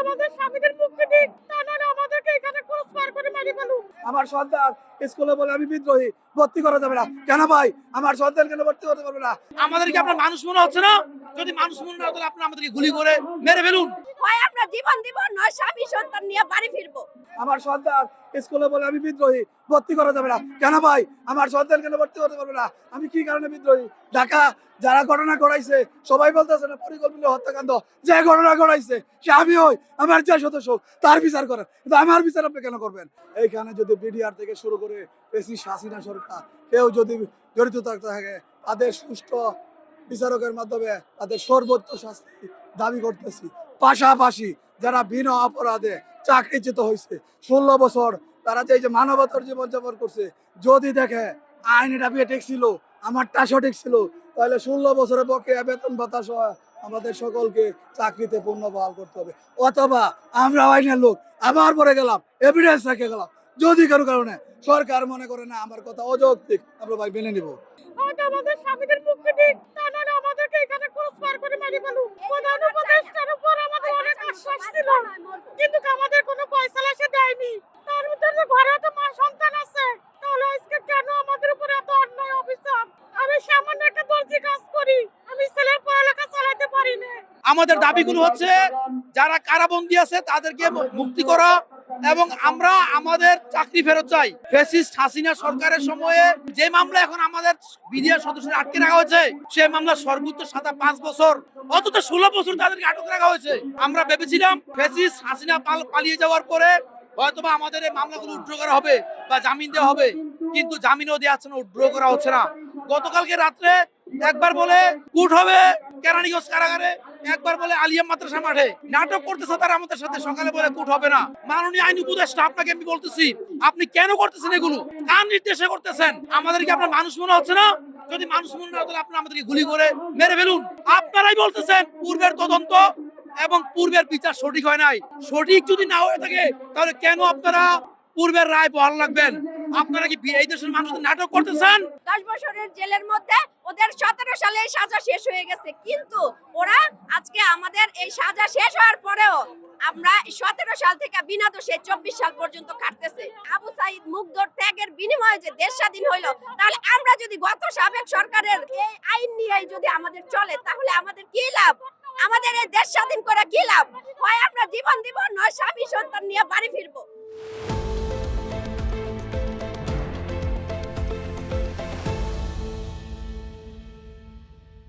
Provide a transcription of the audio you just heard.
আমাদের স্বামীদের মুক্তি দিক তা নাহলে আমাদেরকে এখানে করে আমার সন্তান স্কুলে বলে আমি বিদ্রোহী, ভর্তি করা যাবে না। কেন ভাই? আমার সন্তান কেন ভর্তি করতে পারবে না? আমাদেরকে আপনার মানুষ মনে হচ্ছে না? যদি মানুষ মনে হয় হতো তাহলে আপনি আমাদেরকে গুলি করে মেরে ফেলুন। হয় আমরা জীবন দিব, নয় স্বামী সন্তান নিয়ে বাড়ি আমার সন্তান স্কুলে বলে আমি বিদ্রোহী, ভর্তি করা যাবে না। কেন ভাই? আমার সন্তান কেন ভর্তি করতে পারবে না? আমি কি কারণে বিদ্রোহী? ঢাকা যারা ঘটনা ঘটাইছে, সবাই বলতেছে না হত্যাকাণ্ড, যে ঘটনা ঘটাইছে, সে আমি আমার যে সদস্য, তার বিচার করেন। কিন্তু আমার বিচার আপনি কেন করবেন? এইখানে যদি বিডিআর থেকে শুরু করে পেশি হাসিনা সরকার, কেউ যদি জড়িত থাকতে থাকে, তাদের সুষ্ঠু বিচারকের মাধ্যমে তাদের সর্বোচ্চ শাস্তি দাবি করতেছি। পাশাপাশি যারা বিনা অপরাধে চাকরিচ্যুত হয়েছে, ষোলো বছর তারা যে মানবতার জীবনযাপন করছে, যদি দেখে আইন এটা ঠিক ছিল, আমারটা সঠিক ছিল, তাহলে ষোলো বছরের পক্ষে বেতন ভাতা সহ আমাদের সকলকে চাকরিতে পূর্ণ বহাল করতে হবে। অথবা আমরা আইনের লোক, আবার পরে গেলাম এভিডেন্স রেখে গেলাম। যদি কারও কারণে সরকার মনে করে, না, আমার কথা অযৌক্তিক, আমরা ভাই মেনে নিবো। আমাদের স্বামীদের মুক্তি দিক তা নাহলে আমাদেরকে এখানে ক্রস ফায়ার করে মেরে ফেলুক প্রধান উপদেষ্টার উপর আমাদের অনেক আশ্বাস ছিল কিন্তু আমাদের কোনো পয়সা সে দেয়নি তার ভিতরে যে ঘরে তো মা সন্তান আছে তাহলে আজকে কেন আমাদের উপরে এত অন্যায় অবিচার আমি সামান্য একটা দর্জি কাজ করি আমি ছেলের পড়ালেখা চালাতে পারি না আমাদের দাবিগুলো হচ্ছে যারা কারাবন্দী আছে তাদেরকে মুক্তি করা এবং আমরা আমাদের চাকরি ফেরত চাই। ফেসিস্ট হাসিনা সরকারের সময়ে যে মামলা এখন আমাদের বিডিআর সদস্যদের আটকে রাখা হয়েছে সেই মামলা সর্বোচ্চ সাজা পাঁচ বছর অন্তত ষোলো বছর তাদেরকে আটক রাখা হয়েছে। আমরা ভেবেছিলাম ফেসিস্ট হাসিনা পাল- পালিয়ে যাওয়ার পরে হয়তোবা আমাদের এই মামলাগুলো উড্র করা হবে বা জামিন দেওয়া হবে কিন্তু জামিনও দেওয়া হচ্ছে না উড্র করা হচ্ছে না। গতকালকে রাত্রে একবার বলে কুট হবে কেরানীগঞ্জ কারাগারে একবার বলে আলিয়া মাদ্রাসা মাঠে। নাটক করতেছে তারা আমাদের সাথে, সকালে বলে কুট হবে না। মাননীয় আইন উপদেষ্টা, আপনাকে আমি বলতেছি, আপনি কেন করতেছেন এগুলো? কার নির্দেশে করতেছেন? আমাদেরকে আপনার মানুষ মনে হচ্ছে না? যদি মানুষ মনে না তাহলে আপনি আমাদেরকে গুলি করে মেরে ফেলুন। আপনারাই বলতেছেন, পূর্বের তদন্ত এবং পূর্বের বিচার সঠিক হয় নাই। সঠিক যদি না হয়ে থাকে, তাহলে কেন আপনারা পূর্বের রায় বহাল রাখবেন। আপনারা কি এই দেশের মানুষদের নাটক করতেছেন? দশ বছরের জেলের মধ্যে ওদের সতেরো সালে সাজা শেষ হয়ে গেছে। কিন্তু ওরা আজকে আমাদের এই সাজা শেষ হওয়ার পরেও আমরা সতেরো সাল থেকে বিনা দোষে চব্বিশ সাল পর্যন্ত কাটতেছে। আবু সাইদ মুগ্ধর ত্যাগের বিনিময়ে যে দেশ স্বাধীন হইল, তাহলে আমরা যদি গত সাবেক সরকারের এই আইন নিয়ে যদি আমাদের চলে, তাহলে আমাদের কি লাভ? আমাদের এই দেশ স্বাধীন করে কি লাভ? হয় আমরা জীবন দিব, নয় স্বামী সন্তান নিয়ে বাড়ি ফিরবো।